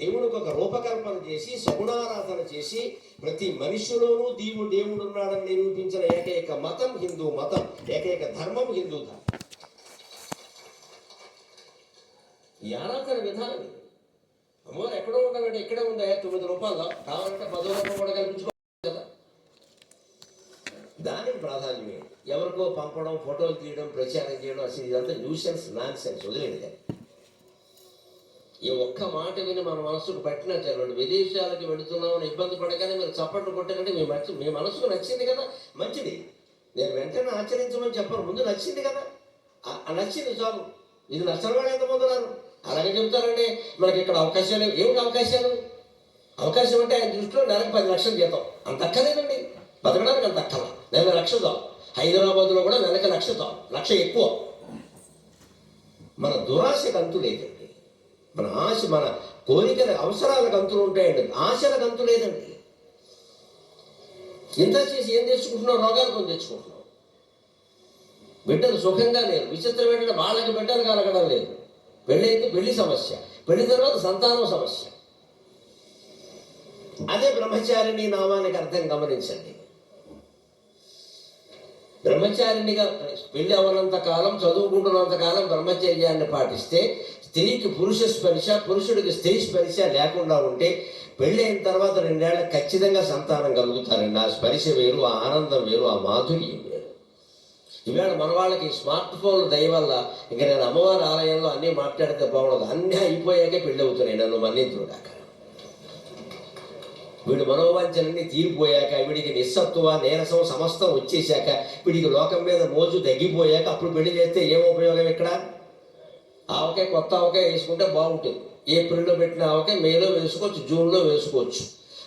దేవుడికి ఒక రూపకల్పన చేసి సగుణారాధన చేసి ప్రతి మనిషిలోనూ దీవు దేవుడు ఉన్నాడని నిరూపించిన ఏకైక మతం హిందూ మతం ఏకైక ధర్మం హిందూ ధర్మం. ఈ ఆరాధన విధానం ఇది అమ్మవారు ఎక్కడో ఉండాలంటే ఇక్కడే ఉందా తొమ్మిది రూపాయలు కావాలంటే పదో రూపాయలు కూడా కల్పించుకోవాలి కదా. దానికి ప్రాధాన్యమే ఎవరికో పంపడం ఫోటోలు తీయడం ప్రచారం చేయడం అసలు ఇదంతా న్యూసెన్స్ నాన్ సెన్స్ వదిలేదు ఈ ఒక్క మాట విని మన మనసుకు పట్టిన చదవండి విదేశాలకు వెళుతున్నామని ఇబ్బంది పడగానే మీరు చప్పట్లు కొట్టారంటే మీ మంచి మీ మనసుకు నచ్చింది కదా? మంచిది. నేను వెంటనే ఆచరించమని చెప్పను. ముందు నచ్చింది కదా? ఆ- నచ్చింది చాలు. ఇది నచ్చని వాళ్ళు ఎంతమంది ఉన్నారు? అలాగే చెప్తారండి. మనకి ఇక్కడ అవకాశాలు ఏమిటి అవకాశాలు? అవకాశం అంటే ఆయన దృష్టిలో నెలకు పది లక్షలు జీతం. అంత అక్కలేదండి బతకడానికి అంత అక్కల నెల లక్ష చాలు. హైదరాబాద్లో కూడా నెలకి లక్ష చాలు. లక్ష ఎక్కువ. మన దురాశకు అంతు మన ఆశ మన కోరికల అవసరాలకు అంతులు ఉంటాయండి. ఆశలకు అంతు లేదండి. ఇంత చేసి ఏం తెచ్చుకుంటున్నావు? రోగాలు కొని తెచ్చుకుంటున్నావు. బిడ్డలు సుఖంగా లేరు. విచిత్రం ఏంటంటే వాళ్ళకి బిడ్డలు కలగడం లేదు. పెళ్ళి అయితే పెళ్ళి సమస్య. పెళ్ళి తర్వాత సంతానం సమస్య. అదే బ్రహ్మచారిణి నామానికి అర్థం గమనించండి. బ్రహ్మచారిణిగా పెళ్ళి అవ్వనంత కాలం చదువుకుంటున్నంత కాలం బ్రహ్మచర్యాన్ని పాటిస్తే స్త్రీకి పురుష స్పర్శ పురుషుడికి స్త్రీ స్పర్శ లేకుండా ఉంటే పెళ్ళి అయిన తర్వాత రెండేళ్ళ ఖచ్చితంగా సంతానం కలుగుతారండి. ఆ స్పర్శ వేరు ఆ ఆనందం వేరు ఆ మాధుర్యం వేరు. ఇవాళ మన వాళ్ళకి స్మార్ట్ ఫోన్లు దయ వల్ల ఇంక నేను అమ్మవారి ఆలయంలో అన్నీ మాట్లాడితే బాగుండదు. అన్నీ అయిపోయాకే పెళ్ళి అవుతున్నాయి నన్ను మన్నించుడాక వీడి మనోవాంఛలన్నీ తీరిపోయాక వీడికి నిస్సత్వ నీరసం సమస్తం వచ్చేసాక వీడికి లోకం మీద మోజు తగ్గిపోయాక అప్పుడు పెళ్ళి చేస్తే ఏం ఉపయోగం ఇక్కడ? ఆవకాయ కొత్త ఆవకాయ వేసుకుంటే బాగుంటుంది. ఏప్రిల్లో పెట్టిన ఆవకాయ మేలో వేసుకోవచ్చు జూన్లో వేసుకోవచ్చు.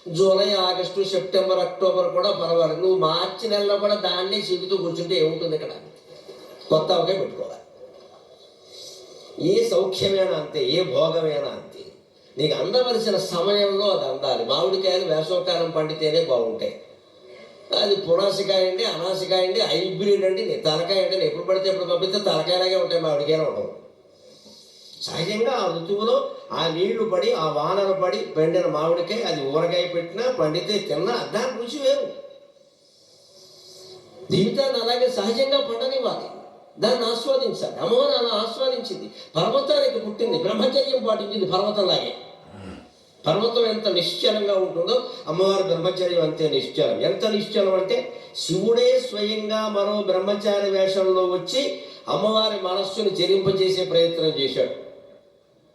జూలై ఆగస్టు సెప్టెంబర్ అక్టోబర్ కూడా పర్వాలేదు. నువ్వు మార్చి నెలలో కూడా దాన్ని చెబుతూ కూర్చుంటే ఏముంటుంది ఇక్కడ? కొత్త ఆవకాయ పెట్టుకోవాలి. ఏ సౌఖ్యమైనా అంతే ఏ భోగమైనా అంతే. నీకు అందవలసిన సమయంలో అది అందాలి. మామిడికాయలు వేసవకాలం పండితేనే బాగుంటాయి. అది పునాసికాయ అండి అనాసికాయ అండి హైబ్రిడ్ అండి. నీ తలకాయ అంటే ఎప్పుడు పడితే ఎప్పుడు పంపిస్తే తలకాయలాగే ఉంటాయి మామిడికాయలు ఉండవు. సహజంగా ఆ ఋతువులో ఆ నీళ్ళు పడి ఆ వానలు పడి పండిన మామిడికాయ అది ఊరగాయ పెట్టినా పండితే తిన్నా దాని రుచి వేరు. జీవితాన్ని అలాగే సహజంగా పండనివ్వాలి. దాన్ని ఆస్వాదించాలి. అమ్మవారు అలా ఆస్వాదించింది. పర్వతానికి పుట్టింది. బ్రహ్మచర్యం పాటించింది పర్వతంలాగే. పర్వతం ఎంత నిశ్చలంగా ఉంటుందో అమ్మవారి బ్రహ్మచర్యం అంతే నిశ్చలం. ఎంత నిశ్చలం అంటే శివుడే స్వయంగా మరో బ్రహ్మచారి వేషంలో వచ్చి అమ్మవారి మనస్సును చెరింపజేసే ప్రయత్నం చేశాడు.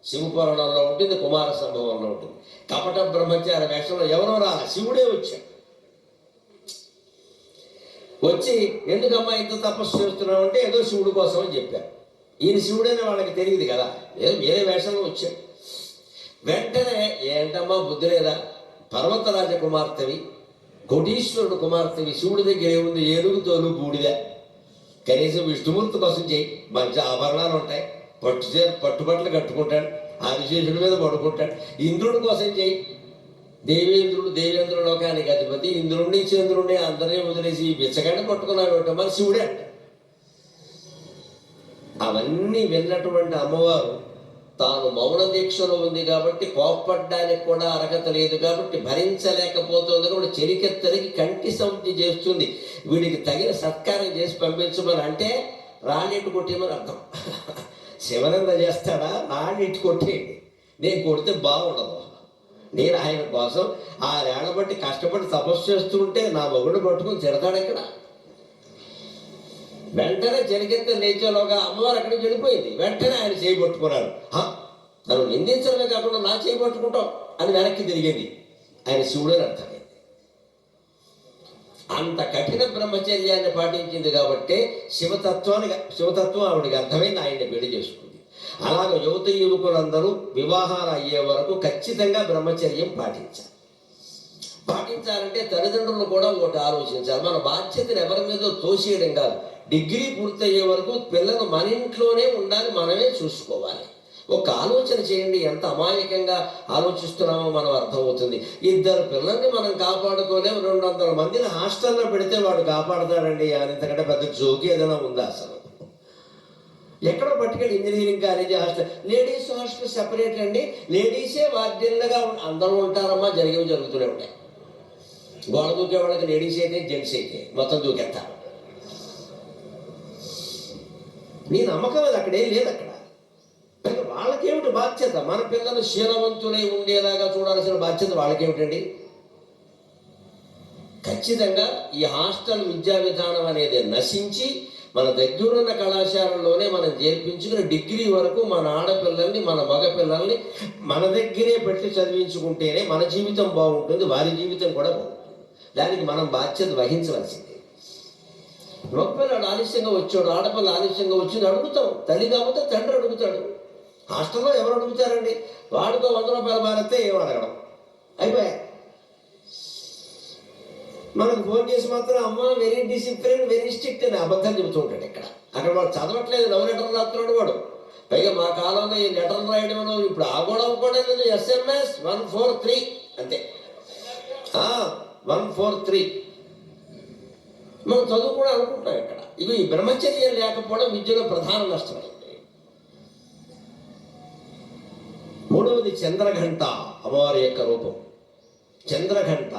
శివపురాణంలో ఉంటుంది కుమార సంభవంలో ఉంటుంది. కపట బ్రహ్మచారి వేషంలో ఎవరో రాల శివుడే వచ్చాడు. వచ్చి ఎందుకమ్మా ఇంత తపస్సు చేస్తున్నావు అంటే ఏదో శివుడు కోసం అని చెప్పారు. ఈయన శివుడైన వాళ్ళకి తెలియదు కదా ఏదో వేరే వేషంలో వచ్చాడు. వెంటనే ఏంటమ్మా బుద్ధి లేదా? పర్వతరాజ కుమార్తెవి కోటీశ్వరుడు కుమార్తెవి శివుడి దగ్గర ఏముంది ఏనుగు తోలు బూడిద. కనీసం విష్ణుమూర్తి కోసం చేయి మంచి ఆభరణాలు ఉంటాయి. పట్టు చే పట్టుబట్టలు కట్టుకుంటాడు ఆదిశేషుడి మీద పడుకుంటాడు. ఇంద్రుడి కోసం చేయి. దేవేంద్రుడు దేవేంద్ర లోకానికి అధిపతి ఇంద్రుణ్ణి చంద్రుణ్ణి అందరినీ వదిలేసి ఈ బిచ్చగాడిని పట్టుకున్నాడు మరి శివుడే అవన్నీ విన్నటువంటి అమ్మవారు తాను మౌన దీక్షలో ఉంది కాబట్టి కోపడ్డానికి కూడా అర్హత లేదు కాబట్టి భరించలేకపోతుంది కాబట్టి చెరికెత్తరికి కంటి సౌంటి చేస్తుంది. వీడికి తగిన సత్కారం చేసి పంపించమని అంటే రాణిట్టు కొట్టేమని అర్థం. శివనంద చేస్తాడా? రాణిట్టు కొట్టేయండి. నేను కొడితే బాగుండదు. నేను ఆయన కోసం ఆరేళ్ళ బట్టి కష్టపడి తపస్సు చేస్తూ ఉంటే నా మొగుడు పట్టుకుని తిడతాడు ఇక్కడ వెంటనే జరిగెత్త లేచేలోగా అమ్మవారు అక్కడికి వెళ్ళిపోయింది. వెంటనే ఆయన చేయబట్టుకున్నారు తను నిందించడమే కాకుండా నా చేయబట్టుకుంటాం అని వెనక్కి తిరిగింది. ఆయన శివుడని అర్థమైంది. అంత కఠిన బ్రహ్మచర్యాన్ని పాటించింది కాబట్టి శివతత్వానికి శివతత్వం ఆవిడకి అర్థమైంది. ఆయన్ని పెళ్ళి చేసుకుంది. అలాగ యువత యువకులందరూ వివాహాలు అయ్యే వరకు ఖచ్చితంగా బ్రహ్మచర్యం పాటించాలి. పాటించాలంటే తల్లిదండ్రులు కూడా ఒకటి ఆలోచించాలి. మన బాధ్యతను ఎవరి మీద తోసేయడం కాదు. డిగ్రీ పూర్తయ్యే వరకు పిల్లలు మన ఇంట్లోనే ఉండాలి మనమే చూసుకోవాలి. ఒక ఆలోచన చేయండి ఎంత అమాయకంగా ఆలోచిస్తున్నామో మనం అర్థమవుతుంది. ఇద్దరు పిల్లల్ని మనం కాపాడుకోలేము రెండు వందల మందిని హాస్టల్లో పెడితే వాడు కాపాడతాడండి. అంతకంటే పెద్ద జోకి ఏదైనా ఉందా అసలు? ఎక్కడో పట్టుకెళ్ళి engineering college hostel. Ladies hostel separate అండి. లేడీసే వార్డెన్లుగా అందరూ ఉంటారమ్మా జరిగేవి జరుగుతూనే ఉంటాయి. గోడ దూకే వాళ్ళకి లేడీస్ అయితే జెంట్స్ అయితే మొత్తం దూకేస్తారు. నీ నమ్మకం అది అక్కడేం లేదు అక్కడ. వాళ్ళకేమిటి బాధ్యత? మన పిల్లలు శీలవంతులై ఉండేలాగా చూడాల్సిన బాధ్యత వాళ్ళకేమిటండి? ఖచ్చితంగా ఈ హాస్టల్ విద్యా విధానం అనేది నశించి మన దగ్గరున్న కళాశాలలోనే మనం చేర్పించుకుని డిగ్రీ వరకు మన ఆడపిల్లల్ని మన మగ పిల్లల్ని మన దగ్గరే పెట్టి చదివించుకుంటేనే మన జీవితం బాగుంటుంది వారి జీవితం కూడా బాగుంటుంది. దానికి మనం బాధ్యత వహించవలసిందే. మగపిల్లాడు ఆలస్యంగా వచ్చాడు ఆడపిల్ల ఆలస్యంగా వచ్చింది అడుగుతాం. తల్లి కాకపోతే తండ్రి అడుగుతాడు. హాస్టల్లో ఎవరు అడుగుతారండి? వాడితో వంద రూపాయలు మారితే ఏం అడగడం? అయిపోయా? మనకు ఫోన్ చేసి మాత్రం అమ్మ వెరీ డిసిప్లిన్ వెరీ స్ట్రిక్ట్ అని అబద్ధాలు చెబుతూ ఉంటాడు ఇక్కడ. అక్కడ వాడు చదవట్లేదు లవ్ లెటర్ రాస్తున్నాడు వాడు. పైగా మా కాలంలో ఈ లెటర్ రాయడం ఇప్పుడు ఆ కూడా లేదు ఎస్ఎంఎస్ వన్ ఫోర్ త్రీ అంతే. One four three. మనం చదువు కూడా అనుకుంటున్నాం ఇక్కడ. ఇవి ఈ బ్రహ్మచర్యం లేకపోవడం విద్యలో ప్రధాన నష్టమైంది మూడవది చంద్రఘంట అమ్మవారి యొక్క రూపం. చంద్రఘంట.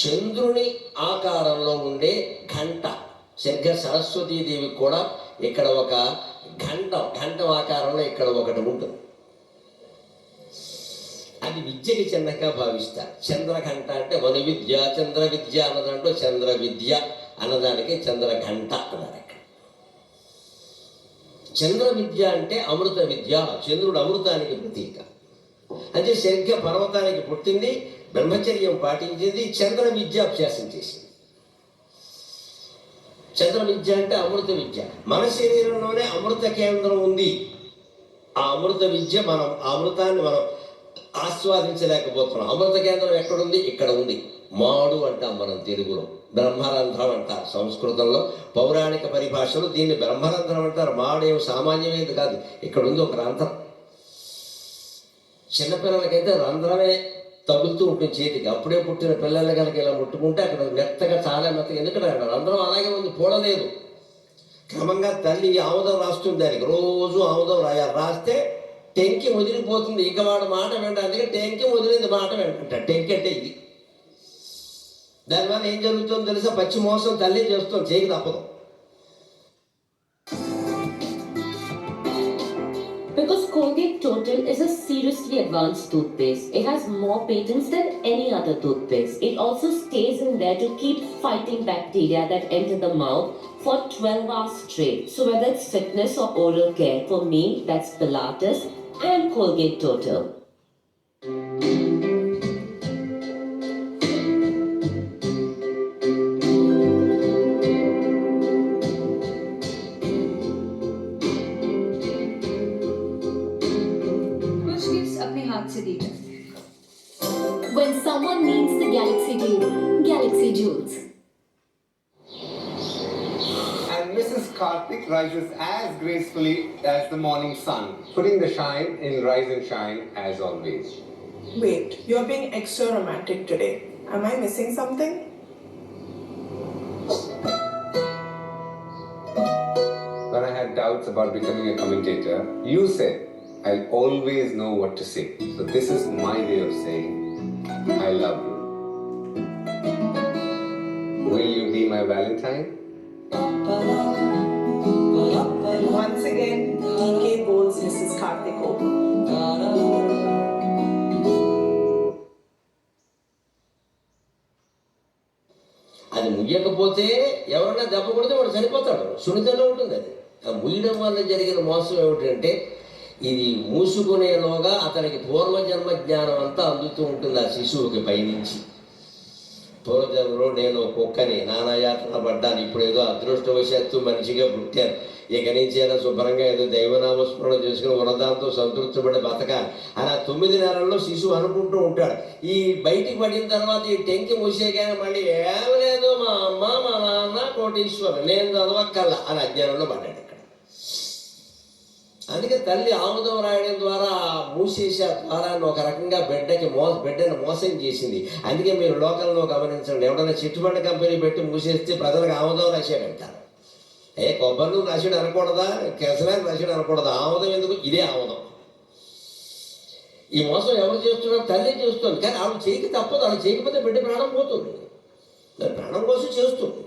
చంద్రుని ఆకారంలో ఉండే ఘంట. సరిగ్గా సరస్వతీదేవి కూడా ఇక్కడ ఒక ఘంట ఘంట ఆకారంలో ఇక్కడ ఒకటి ఉంటుంది. అది విద్యకి చిన్నగా భావిస్తారు చంద్రఘంట అంటే వను విద్య చంద్ర విద్య అన్నదాంట్లో చంద్ర విద్య అన్నదానికి చంద్రఘంట అన్నారు చంద్ర విద్య అంటే అమృత విద్య చంద్రుడు అమృతానికి ప్రతీక. అంటే సరిగ్గా పర్వతానికి పుట్టింది బ్రహ్మచర్యం పాటించింది చంద్ర విద్య అభ్యాసం చేసింది. చంద్ర విద్య అంటే అమృత విద్య. మన శరీరంలోనే అమృత కేంద్రం ఉంది. ఆ అమృత విద్య మనం ఆ అమృతాన్ని మనం ఆస్వాదించలేకపోతున్నాం. అమృత కేంద్రం ఎక్కడుంది? ఇక్కడ ఉంది. మాడు అంటాం మనం తెలుగులో. బ్రహ్మరంధ్రం అంటారు సంస్కృతంలో. పౌరాణిక పరిభాషలో దీన్ని బ్రహ్మరంధ్రం అంటారు. మాడేం సామాన్యమేది కాదు. ఇక్కడ ఉంది ఒక రంధ్రం. చిన్నపిల్లలకైతే రంధ్రమే తగులుతూ ఉంటుంది చేతికి. అప్పుడే పుట్టిన పిల్లల కనుక ఇలా ముట్టుకుంటే అక్కడ మెత్తగా చాలా మెత్తగా. ఎందుకంటే అక్కడ రంధ్రం అలాగే ఉంది పూడలేదు. క్రమంగా తల్లి ఆముదం రాస్తుంది. దానికి రోజు ఆముదం రాయాలి. రాస్తే టెంకి వదిలిపోతుంది ఇక వాడు మాట వినడానికి టెంకి వదిలింది మాట వింటుంటాడు టెంకి అంటే ఇది దానివల్ల ఏం జరుగుతుందో తెలుసా పచ్చి మోసం తల్లి చేస్తుంది చేయక తప్పదు Because Colgate Total is a seriously advanced toothpaste. It has more patents than any other toothpaste. It also stays in there to keep fighting bacteria that enter the mouth for 12 hours straight. So whether it's fitness or oral care, for me, that's Pilates and Colgate Total. When someone needs the Galaxy Jewel, Galaxy Jewels. Karthik rises as gracefully as the morning sun, putting the shine in rise and shine as always. Wait, you're being extra romantic today. Am I missing something? When I had doubts about becoming a commentator, you said, I'll always know what to say. So this is my way of saying, I love you. Will you be my Valentine? ముయ్యకపోతే ఎవరైనా దెబ్బ కొడితే వాడు చనిపోతాడు. సున్నితంగా ఉంటుంది అది. ఆ ముయ్యడం వల్ల జరిగిన మోసం ఏమిటంటే ఇది మూసుకునేలోగా అతనికి పూర్వజన్మ జ్ఞానం అంతా అందుతూ ఉంటుంది ఆ శిశువుకి పైనుంచి. పూర్వజన్మలో నేను కుక్కని నానా నానాయాతన పడ్డాను. ఇప్పుడు ఏదో అదృష్టవశాత్తు మనిషిగా పుట్టాను. ఇక నుంచి అయినా శుభ్రంగా ఏదో దైవనామస్మరణ చేసుకుని ఉన్నదాంతో సంతృప్తిపడి బతక అలా తొమ్మిది నెలల్లో శిశువు అనుకుంటూ ఉంటాడు. ఈ బయటికి పడిన తర్వాత ఈ టెంకి మూసేగానే మళ్ళీ ఏం లేదు మా అమ్మ మా నాన్న కోటీశ్వరు నేను చదవక్కల్లా అని అజ్ఞానంలో పడ్డాడు ఇక్కడ. అందుకే తల్లి ఆముదం రాయడం ద్వారా మూసేసే ద్వారాన్ని ఒక రకంగా బిడ్డకి మో బిడ్డను మోసం చేసింది. అందుకే మీరు లోకల్లో గమనించండి. ఎవడన్నా చిట్టుబండ కంపెనీ పెట్టి మూసేస్తే ప్రజలకు ఆముదం రాసేదంటారు ఏ కొబ్బరి నూనె రాసాడు అనకూడదా? కెసరాకు రాసాడు అనకూడదా? ఆముదం ఎందుకు? ఇదే ఆముదం. ఈ మోసం ఎవరు చేస్తున్నారు తల్లి చేస్తుంది. కానీ ఆవిడ చేయక తప్పదు. ఆవిడ చేయకపోతే బిడ్డ ప్రాణం పోతుంది. ప్రాణం కోసం చేస్తుంది.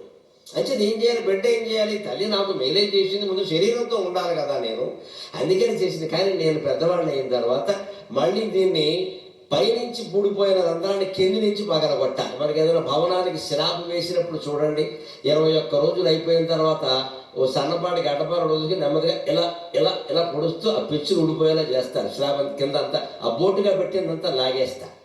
అయితే నేను చేయాలి బిడ్డ ఏం చేయాలి? తల్లి నాకు మేలే చేసింది ముందు శరీరంతో ఉండాలి కదా నేను. అందుకని చేసింది. కానీ నేను పెద్దవాడిని అయిన తర్వాత మళ్ళీ దీన్ని పైనుంచి పూడిపోయిన రంధ్రాన్ని కింది నుంచి పగలగొట్టాలి. మనకి ఏదైనా భవనానికి స్లాబ్ వేసినప్పుడు చూడండి ఇరవై ఒక్క రోజులు అయిపోయిన తర్వాత ఓ సన్నపాటి గడ్డపార రోజుకి నెమ్మదిగా ఇలా ఇలా ఇలా పొడుస్తూ ఆ పిచ్చులు ఊడిపోయేలా చేస్తారు. స్లాబ్ కింద అంతా ఆ బోటుగా పెట్టిందంతా లాగేస్తారు.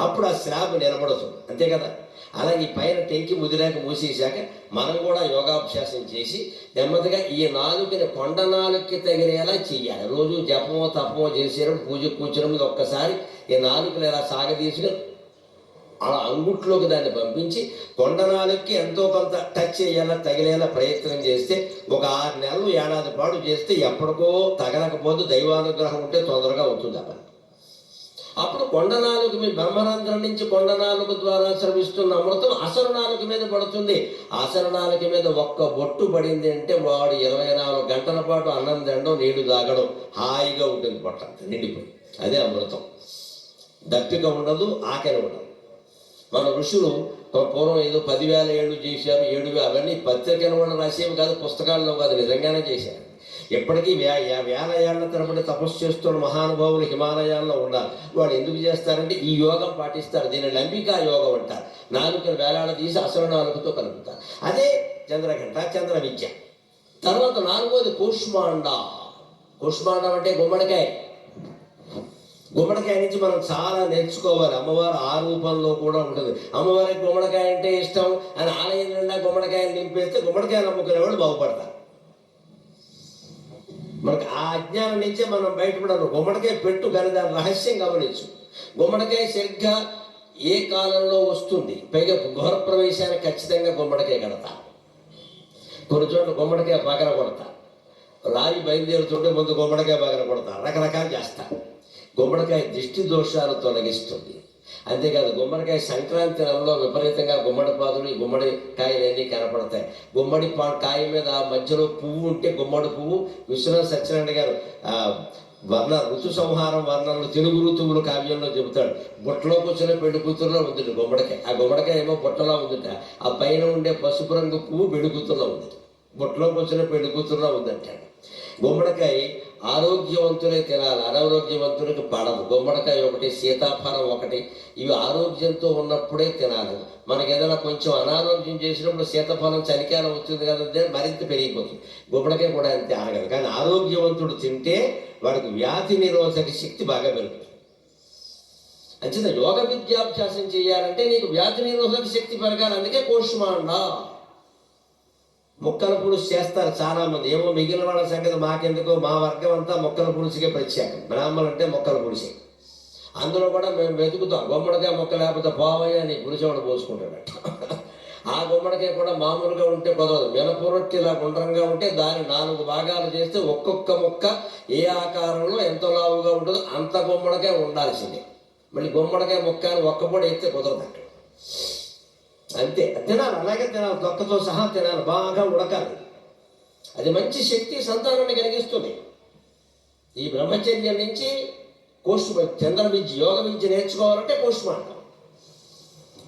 అప్పుడు ఆ స్లాబ్ నిలబడుతుంది అంతే కదా? అలాగే ఈ పైన టెంకి ముదిరాక మూసేశాక మనం కూడా యోగాభ్యాసం చేసి నెమ్మదిగా ఈ నాలుకని కొండ నాలుగుకి తగిలేలా చెయ్యాలి. రోజు జపమో తపమో చేసేటప్పుడు పూజ కూర్చోడం ఒక్కసారి ఈ నాలుకలు ఇలా సాగదీసుకుని అలా అంగుట్లోకి దాన్ని పంపించి కొండ నాలుగుకి ఎంతో కొంత టచ్ చేయాలా తగిలేలా ప్రయత్నం చేస్తే ఒక ఆరు నెలలు ఏడాది పాటు చేస్తే ఎప్పటికో తగలకపోతే దైవానుగ్రహం ఉంటే తొందరగా అవుతుంది ఆ అప్పుడు కొండ నాలుగు మీ బ్రహ్మరంధ్రం నుంచి కొండ నాలుగు ద్వారా స్రవిస్తున్న అమృతం అసలు నాలుగు మీద పడుతుంది. అసలు నాలుగు మీద ఒక్క బొట్టు పడింది అంటే వాడు ఇరవై నాలుగు గంటల పాటు అన్నం తినడం నీళ్ళు తాగడం హాయిగా ఉంటుంది పొట్ట నిండిపోయి. అదే అమృతం. దప్పిక ఉండదు ఆకలి ఉండదు. మన ఋషులు పూర్వం ఏదో పదివేల ఏళ్ళు చేశారు ఏడు అవన్నీ పత్రికలు కూడా రాసేవి కాదు పుస్తకాల్లో కాదు నిజంగానే చేశారు. ఎప్పటికీ వ్యా యా- వేల ఏళ్ళ తరబడి తపస్సు చేస్తున్న మహానుభావులు హిమాలయాల్లో ఉన్నారు. వాళ్ళు ఎందుకు చేస్తారంటే ఈ యోగం పాటిస్తారు. దీని లంబికా యోగం అంటారు. నాలుగు వేలాడ తీసి అసలు నాలుగుతో కలుపుతారు. అదే చంద్రఘంట చంద్ర విద్య. తర్వాత నాలుగోది కూష్మాండ. కూష్మాండం అంటే గుమ్మడికాయ. గుమ్మడికాయ నుంచి మనం చాలా నేర్చుకోవాలి. అమ్మవారు ఆ రూపంలో కూడా ఉంటుంది. అమ్మవారికి గుమ్మడికాయ అంటే ఇష్టం అని ఆలయం నిండా గుమ్మడికాయలు నింపేస్తే గుమ్మడికాయలు అమ్ముకునేవాళ్ళు బాగుపడతారు మనకు ఆ అజ్ఞానం నుంచే మనం బయటపడను గుమ్మడికాయ పెట్టు కానీ దాని రహస్యం గమనించు. గుమ్మడికాయ సరిగ్గా ఏ కాలంలో వస్తుంది? పైగా గృహ ప్రవేశానికి ఖచ్చితంగా గుమ్మడికాయ కడతా. కొన్ని చోట్ల గుమ్మడికాయ పగల కొడతా. లారీ బయలుదేరుతుంటే ముందు గుమ్మడికాయ పగల కొడతా. రకరకాలు చేస్తా. గుమ్మడికాయ దిష్టి దోషాలు తొలగిస్తుంది. అంతేకాదు గుమ్మడికాయ సంక్రాంతి నెలలో విపరీతంగా గుమ్మడి పాదులు ఈ గుమ్మడి కాయలన్నీ కనపడతాయి. గుమ్మడి పా కాయ మీద మధ్యలో పువ్వు ఉంటే గుమ్మడి పువ్వు విశ్వనాథ్ సత్యనారాయణ గారు వర్ణ ఋతు సంహారం వర్ణంలో తెలుగు ఋతువులు కావ్యంలో చెబుతాడు. బుట్టలో కూర్చున్న పెళ్ళి కూతురులో ఉంది గుమ్మడికాయ. ఆ గుమ్మడికాయ ఏమో బుట్టలో ఉందిట. ఆ పైన ఉండే పసుపు రంగు పువ్వు పెళ్ళి కూతురులో ఉంది. బుట్టలో కూర్చున్న పెళ్ళి కూతురులో ఉందంటాడు. గుమ్మడికాయ ఆరోగ్యవంతులే తినాలి. అనారోగ్యవంతులకి పడదు. గుమ్మడికాయ ఒకటి సీతాఫలం ఒకటి ఇవి ఆరోగ్యంతో ఉన్నప్పుడే తినాలి. మనకి ఏదైనా కొంచెం అనారోగ్యం చేసినప్పుడు సీతాఫలం చలికాలం వచ్చింది కదా మరింత పెరిగిపోతుంది. గుమ్మడికాయ కూడా అంతే ఆగదు. కానీ ఆరోగ్యవంతుడు తింటే వాడికి వ్యాధి నిరోధక శక్తి బాగా పెరుగుతుంది. అంచేత యోగ విద్యాభ్యాసం చేయాలంటే నీకు వ్యాధి నిరోధక శక్తి పెరగాలి. అందుకే కోష్మాండ. ముక్కల పులుసు చేస్తారు చాలా మంది ఏమో మిగిలిన వాళ్ళ సంగతి మాకెందుకో మా వర్గం అంతా మొక్కల పులుసుకే ప్రత్యేకం. బ్రాహ్మణులు అంటే మొక్కల పులుసే. అందులో కూడా మేము వెతుకుతాం. గుమ్మడికాయ మొక్క లేకపోతే బావయ్య అని పులిసేవాడు పోసుకుంటాడట ఆ గుమ్మడికాయ కూడా మామూలుగా ఉంటే కుదరదు. మినపరొట్టి ఇలా గుండ్రంగా ఉంటే దాన్ని నాలుగు భాగాలు చేస్తే ఒక్కొక్క మొక్క ఏ ఆకారంలో ఎంత లావుగా ఉంటుందో అంత గుమ్మడికాయ ఉండాల్సిందే. మళ్ళీ గుమ్మడికాయ ముక్క అని ఒక్క పొడి ఎత్తే కుదరదు అంతే. తినాలి. అలాగే తినాలి. దొక్కతో సహా తినాలి. బాగా ఉడకాలి. అది మంచి శక్తి సంతానాన్ని కలిగిస్తుంది. ఈ బ్రహ్మచర్యం నుంచి కోర్సు చంద్ర విద్య యోగ విద్య నేర్చుకోవాలంటే కోర్సు మాట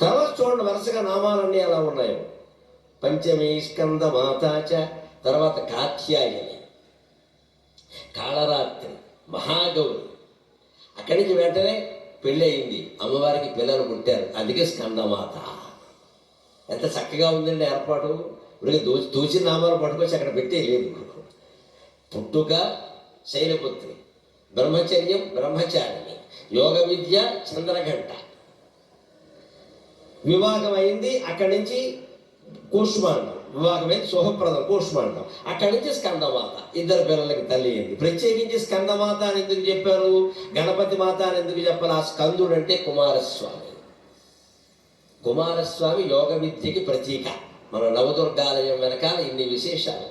తర్వాత చూడండి వరుసగా నామాలన్నీ ఎలా ఉన్నాయో. పంచమి స్కంద మాతాచ తర్వాత కాత్యాయని కాళరాత్రి మహాగౌరి. అక్కడి నుంచి వెంటనే పెళ్ళి అయింది. అమ్మవారికి పిల్లలు పుట్టారు. అందుకే స్కందమాత ఎంత చక్కగా ఉందండి ఏర్పాటు. ఇప్పుడు దూ దూచి నామాలు పట్టుకొచ్చి అక్కడ పెట్టే లేదు పుట్టుక శైలపుత్రి బ్రహ్మచర్యం బ్రహ్మచారిణి యోగ విద్య చంద్రఘంట. వివాహం అయింది అక్కడి నుంచి కూష్మాండం. వివాహమైంది శుభప్రదం కూష్మాండం. అక్కడి నుంచి స్కందమాత. ఇద్దరు పిల్లలకి తల్లి అయింది. ప్రత్యేకించి స్కందమాత అని ఎందుకు చెప్పారు? గణపతి మాత అని ఎందుకు చెప్పారు? ఆ స్కందుడు అంటే కుమారస్వామి. కుమారస్వామి యోగ విద్యకి ప్రతీక. మన నవదుర్గాలయం వెనకాల ఇన్ని విశేషాలు.